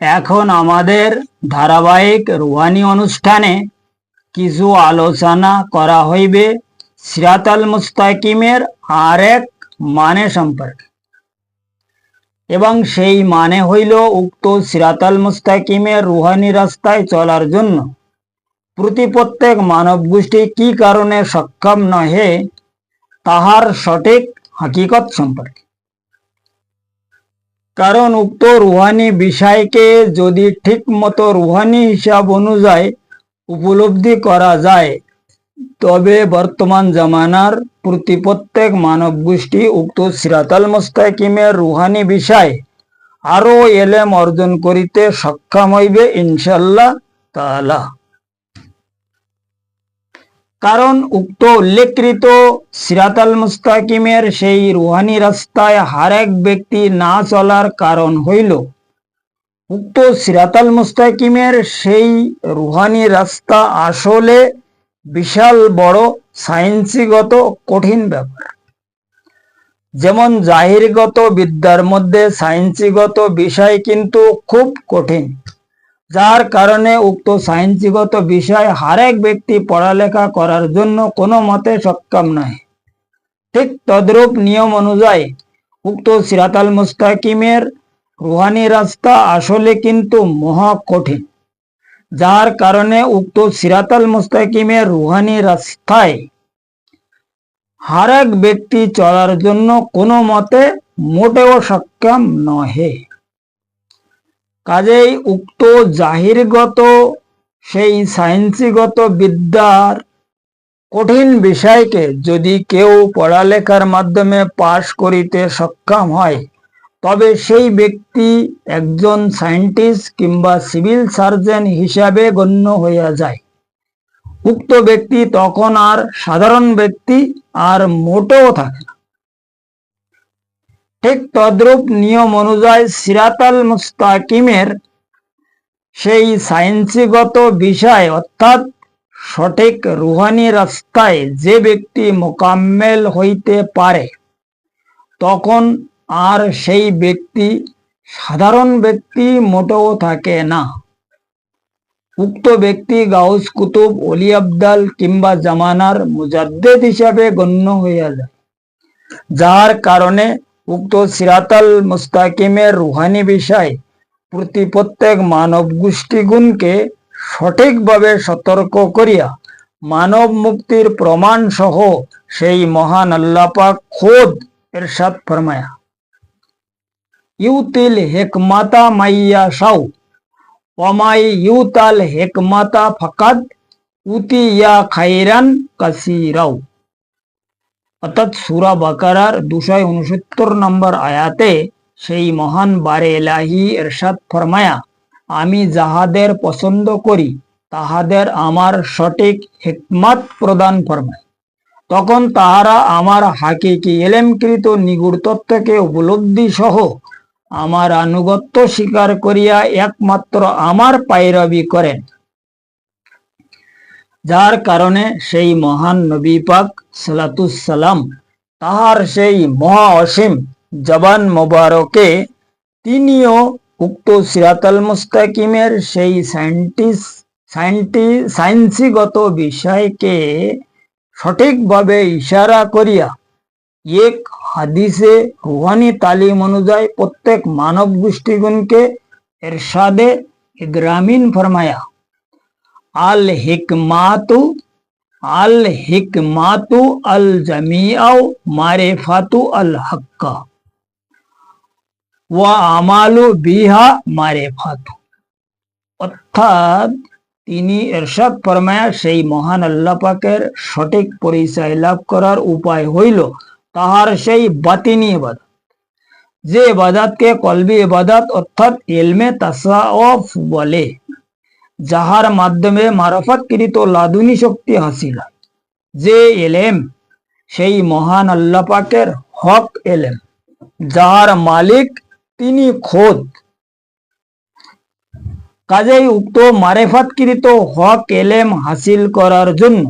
এখন আমাদের ধারাবাহিক রুহানি অনুষ্ঠানে কিছু আলোচনা করা হইবে সিরাতাল মুস্তাকিমের আর এক মানে সম্পর্কে। এবং সেই মানে হইল উক্ত সিরাতাল মুস্তাকিমের রুহানি রাস্তায় চলার জন্য। প্রতি প্রত্যেক মানব গোষ্ঠী কি কারণে সক্ষম নহে, তাহার সঠিক হাকিকত সম্পর্কে। কারণ উক্ত রুহানি বিষয়কে যদি ঠিক মতো রুহানি হিসাব অনুযায়ী উপলব্ধি করা যায়, তবে বর্তমান জামানার প্রতি প্রত্যেক মানব গোষ্ঠী উক্ত সিরাতাল মুস্তাকিমের রুহানি বিষয় আরও এলেম অর্জন করিতে সক্ষম হইবে ইনশাল্লাহ তাআলা। কারণ উক্ত উল্লেখকৃত সিরাতাল মুস্তাকিমের সেই রুহানি রাস্তায় হারেক ব্যক্তি না চলার কারণ হইল। উক্ত সিরাতাল মুস্তাকিমের সেই রুহানি রাস্তা আসলে বিশাল বড় সায়েন্সিগত কঠিন ব্যাপার। যেমন জাহিরগত বিদ্যার মধ্যে সায়েন্সিগত বিষয় কিন্তু খুব কঠিন। যার কারণে উক্ত সায়েন্সিগত বিষয় হারেক ব্যক্তি পড়ালেখা করার জন্য কোনো মতে সক্ষম নয়। ঠিক তদ্রূপ নিয়ম অনুযায়ী উক্ত সিরাতাল মুস্তাকিমের রুহানি রাস্তা আসলে কিন্তু মহা কঠিন। যার কারণে উক্ত সিরাতাল মুস্তাকিমের রুহানি রাস্তায় হারেক ব্যক্তি চলার জন্য কোনো মতে মোটেও সক্ষম নহে। কাজেই উক্ত জাহিরগত, সেই সায়েন্সিগত বিদ্যার কঠিন বিষয়কে যদি কেউ পড়ালেখার মাধ্যমে পাশ করিতে সক্ষম হয়, তবে সেই ব্যক্তি একজন সায়েন্টিস্ট কিংবা সিভিল সার্জন হিসাবে গণ্য হইয়া যায়। উক্ত ব্যক্তি তখন আর সাধারণ ব্যক্তি আর মোটেও থাকে না। ঠিক তদ্রূপ নিয়ম অনুযায়ী সিরাতাল মুস্তাকিমের সেই সায়েন্সিগত বিষয় অর্থাৎ সঠিক রুহানি রাস্তায় যে ব্যক্তি মোকাম্মেল হইতে পারে, তখন আর সেই ব্যক্তি, সাধারণ ব্যক্তি মোটেও থাকে না। উক্ত ব্যক্তি গাউস কুতুব অলি আবদাল কিংবা জামানার মুজাদ্দেদ হিসাবে গণ্য হইয়া যায়, যার কারণে উক্ত সিরাতাল মুস্তাকিমের রুহানি বিষয় প্রতি প্রত্যেক মানব গোষ্ঠীগুণকে সঠিকভাবে সতর্ক করিয়া মানব মুক্তির প্রমাণ সহ সেই মহান আল্লাপাক খোদ এরশাদ ফরমায়া। ইউতিল হেকমাতা মাইয়া সাউ ওমাই ইউতাল হেকমাতা ফাকাদ, উতি ইয়া খাইরান কাসিরাও অর্থাৎ সুরা বাকারার দুশো উনসত্তর নম্বর আয়াতে সেই মহান বারে এলাহি এরশাদ ফরমায়া, আমি যাহাদের পছন্দ করি, তাহাদের আমার সঠিক হিকমত প্রদান ফরমায়। তখন তাহারা আমার হাকিকি এলেমকৃত নিগুড় তত্ত্বকে উপলব্ধি সহ আমার আনুগত্য স্বীকার করিয়া একমাত্র আমার পায়রবি করেন। যার কারণে সেই মহান নবী পাক সালাতুসালাম তাহার সেই মহা অসীম জবান মোবারকে তিনিও উক্ত সিরাতাল মুস্তাকিমের সেই সায়েন্টিস্ট সায়েন্টি সায়েন্সিগত বিষয়কে সঠিকভাবে ইশারা করিয়া এক হাদিসে রুহানি তালিম অনুযায়ী প্রত্যেক মানব গোষ্ঠীগুণকে এরশাদে গ্রামীণ ফরমায়া আল হিকমাতু আল হিকমাতু আল জামিআউ মারেফাতু আল হক্কা ওয়া আমালু বিহা মারেফাতু। অর্থাৎ তিনি এরশাদ ফরমায়া সেই মহান আল্লাহ পাকের সঠিক পরিচয় লাভ করার উপায় হইল তাহার সেই বাতিনি ইবাদত। যে ইবাদতকে কলবি ইবাদত অর্থাৎ এলমে তাসাওয়ুফ বলে। যাহার মাধ্যমে মারফতকৃত লাদুনি শক্তি হাসিল। যে এলেম, সেই মহান আল্লাহ পাকের হক এলেম, যাহার মালিক তিনি খোদ। কাজেই উক্ত মারেফাতকৃত হক এলেম হাসিল করার জন্য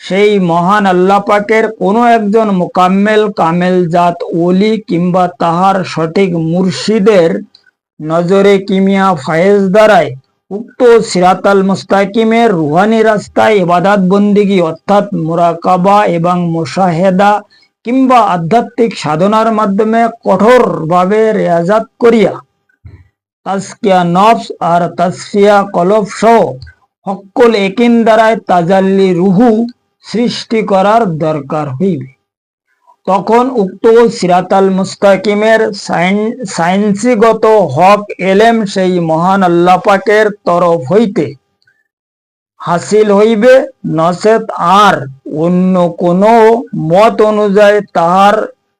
সেই মহান আল্লাহ পাকের কোনো একজন মোকাম্মেল, কামেল জাত, ওলি কিংবা তাহার সঠিক মুর্শিদের নজরে কিমিয়া ফায়েজ দ্বারায় উক্ত সিরাতাল মুস্তাকিমের রুহানি রাস্তায় ইবাদাত বন্দিগি অর্থাৎ মুরাকাবা এবং মোশাহেদা কিংবা আধ্যাত্মিক সাধনার মাধ্যমে কঠোরভাবে রেয়াজাত করিয়া তাস্কিয়া নফস আর তাসফিয়া কলব সহ সকল একিন দ্বারায় তাজাল্লি রুহু সৃষ্টি করার দরকার হইবে। তখন উক্ত সিরাতাল মুস্তাকিমের সায়েন্সিগত হক এলেম সেই মহান আল্লাহ পাকের তরফ হইতে হাসিল হইবে। নচেত আর অন্য কোনো মত অনুযায়ী তাহার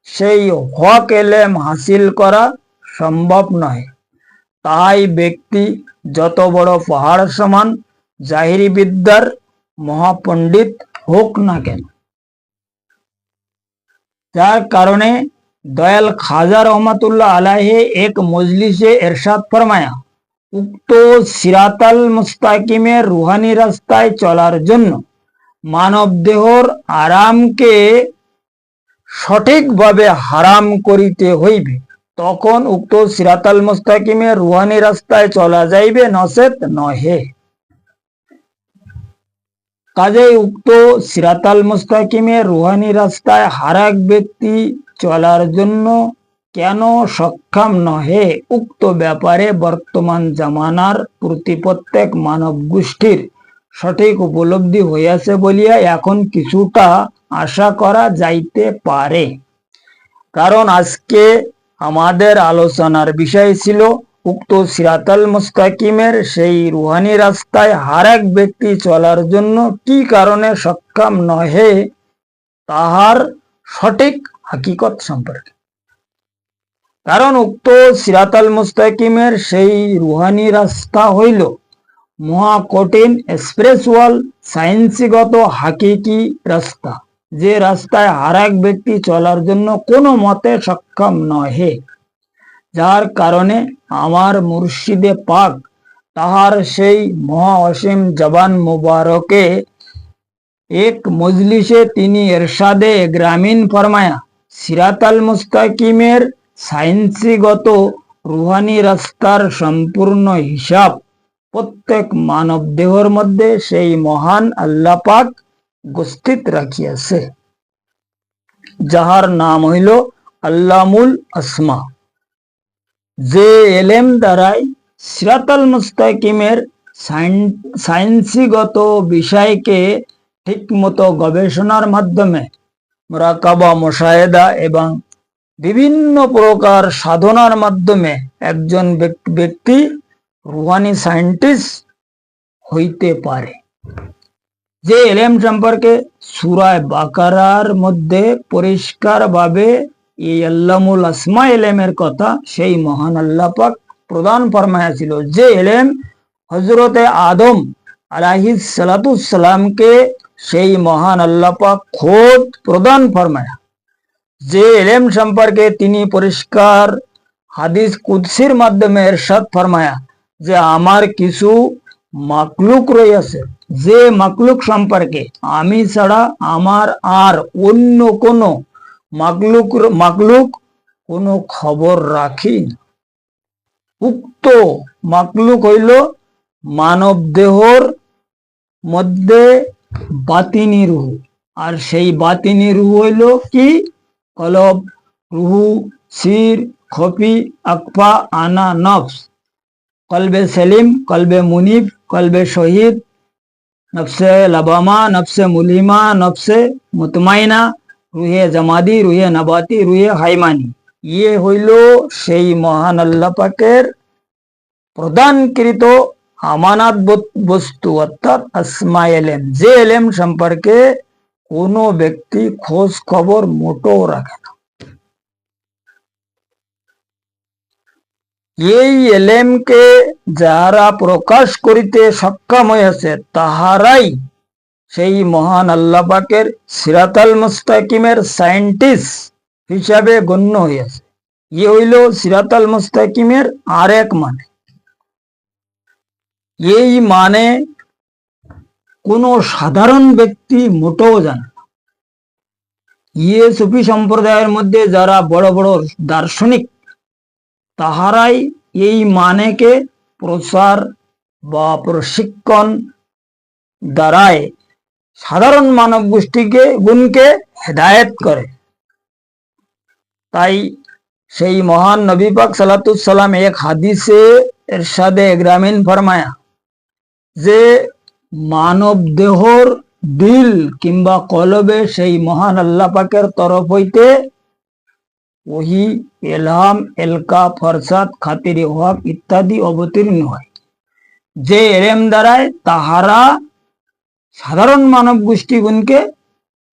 সেই হক এলেম হাসিল করা সম্ভব নয় তাই ব্যক্তি যত বড় পাহাড় সমান, জাহিরি বিদ্যার মহাপণ্ডিত হোক না কেন। যার কারণে দয়াল খাজা রহমাতুল্লাহ আলাহে এক মজলিসে এরশাদ ফরমায়া, উক্ত সিরাতাল মুস্তাকিমের রুহানি রাস্তায় চলার জন্য মানব দেহর আরামকে সঠিকভাবে হারাম করিতে হইবে। তখন উক্ত সিরাতাল মুস্তাকিমের রুহানি রাস্তায় চলা যাইবে নচেত নহে। কাজেই উক্ত সিরাতাল মুস্তাকিমের রুহানি রাস্তায় হারাক ব্যক্তি চলার জন্য কেন সক্ষম নহে? উক্ত ব্যাপারে বর্তমান জামানার প্রতি প্রত্যেক মানব গোষ্ঠীর সঠিক উপলব্ধি হইয়াছে বলিয়া এখন কিছুটা আশা করা যাইতে পারে। কারণ আজকে আমাদের আলোচনার বিষয় ছিল উক্ত সিরাতাল মুস্তাকিমের সেই রুহানি রাস্তায় হারেক ব্যক্তি চলার জন্য কি কারণে সক্ষম নহে, তাহার সঠিক হাকিকত সম্পর্কে। কারণ উক্ত সিরাতাল মুস্তাকিমের সেই রুহানি রাস্তা হইল মহা কঠিন এক্সপ্রেসওয়াল সায়েন্সিগত হাকিকি রাস্তা, যে রাস্তায় হারাক ব্যক্তি চলার জন্য কোনো মতে সক্ষম নহে। যার কারণে আমার মুর্শিদে পাক তাহার সেই মহা অসীম জবান মুবারকে এক মজলিসে তিনি এরশাদে গ্রামীণ ফরমায়া, সিরাতাল মুস্তাকিমের সায়েন্সিগত রুহানি রাস্তার সম্পূর্ণ হিসাব, প্রত্যেক মানব দেহর মধ্যে সেই মহান আল্লাহ পাক উপস্থিত রাখিয়াছে। যাহার নাম হইল আল্লামুল আসমা। যে এলেম দ্বারাই সিরাতাল মুস্তাকিমের সায়েন্সিগত বিষয়কে ঠিকমতো গবেষণার মাধ্যমে মোরাকাবা, মোশাহেদা এবং বিভিন্ন প্রকার সাধনার মাধ্যমে একজন ব্যক- ব্যক্তি রুহানি সায়েন্টিস্ট হইতে পারে। যে এলেম সম্পর্কে সুরায় বাকারার মধ্যে পরিষ্কারভাবে এই আল্লামুল আসমা এলেমের কথা সেই মহান আল্লাহ পাক প্রদান ফরমাইয়াছিল। যে এলেম হজরতে আদম আলাহি সালাতুসালামকে সেই মহান আল্লাহ পাক খোদ প্রদান ফরমায়া। যে এলেম সম্পর্কে তিনি পরিষ্কার হাদিস কুদসির মাধ্যমে এরশাদ ফরমায়া যে আমার কিছু মাকলুক রয়েছে, যে মাকলুক সম্পর্কে আমি ছাড়া আমার আর অন্য কোনো মাকলুক মাকলুক কোনো খবর রাখি? উক্ত মাকলুক হইল মানব দেহর মধ্যে বাতিনি রুহ। আর সেই বাতিনি রুহু হইল কি? কলব, রুহু সির খফি আকফা, আনা, নফস। কলবে সেলিম, কলবে মুনিব, কলবে শহীদ, নফসে লাবামা নফসে মুলিমা, নফসে মুতমাইনা। রুহে জামাদি, রুহে নবাতি, রুহে হাইমানি। ইয়ে হইল সেই মহান আল্লাহ পাকের প্রদানকৃত আমানাত বস্তু, অর্থাৎ আসমা এলেম। যে এলেম সম্পর্কে কোনো ব্যক্তি খোঁজ খবর মোটো রাখে না। এই এলেমকে যারা প্রকাশ করিতে সক্ষম হয়েছে, তাহারাই সেই মহান আল্লাহ পাকের সিরাতাল মুস্তাকিমের সায়েন্টিস্ট হিসাবে গণ্য হইয়াছে। ইয়ে হইল সিরাতাল মুস্তাকিমের আর এক মানে। এই মানে কোন সাধারণ ব্যক্তি মোটেও জানে ইয়ে সুফি সম্প্রদায়ের মধ্যে যারা বড় বড় দার্শনিক, তাহারাই এই মানেকে প্রসার বা প্রশিক্ষণ দ্বারায় সাধারণ মানব গোষ্ঠীকে, গুণকে হেদায়েত করে। তাই সেই মহান নবী পাক সালাতুসাল্লাম এক হাদিসে এরশাদে গ্রামীণ ফরমায়া যে মানব দেহর দিল কিংবা কলবে সেই মহান আল্লাহ পাকের তরফ হইতে ওহি, এলহাম, এলকা, ফরসাদ, খাতিরে হক ইত্যাদি অবতীর্ণ হয়। যে এলেম দ্বারায় তাহারা সাধারণ মানব গোষ্ঠীগুণকে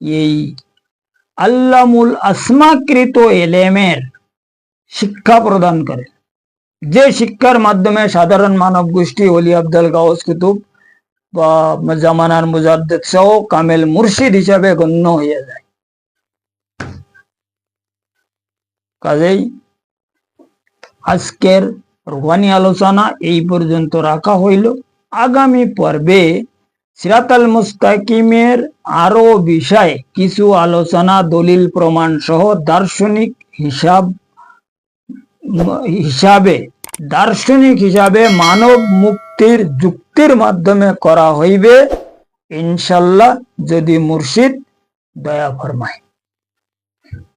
এই আল্লামুল আসমাকৃত এলেমের শিক্ষা প্রদান করে। যে শিক্ষার মাধ্যমে সাধারণ মানব গোষ্ঠী অলি আব্দুল গাউস কুতুব বা জামানার মুজাদ্দেদ সহ কামেল মুর্শিদ হিসাবে গণ্য হয়ে যায়। কাজেই আজকের রুহানি আলোচনা এই পর্যন্ত রাখা হইল। আগামী পর্বে সিরাতাল মুস্তাকিমের আরও বিষয়ে কিছু আলোচনা, দলিল প্রমাণ সহ দার্শনিক হিসাব, হিসাবে, দার্শনিক হিসাবে মানব মুক্তির যুক্তির মাধ্যমে করা হইবে। ইনশাল্লাহ যদি মুর্শিদ, দয়া ফরমায়।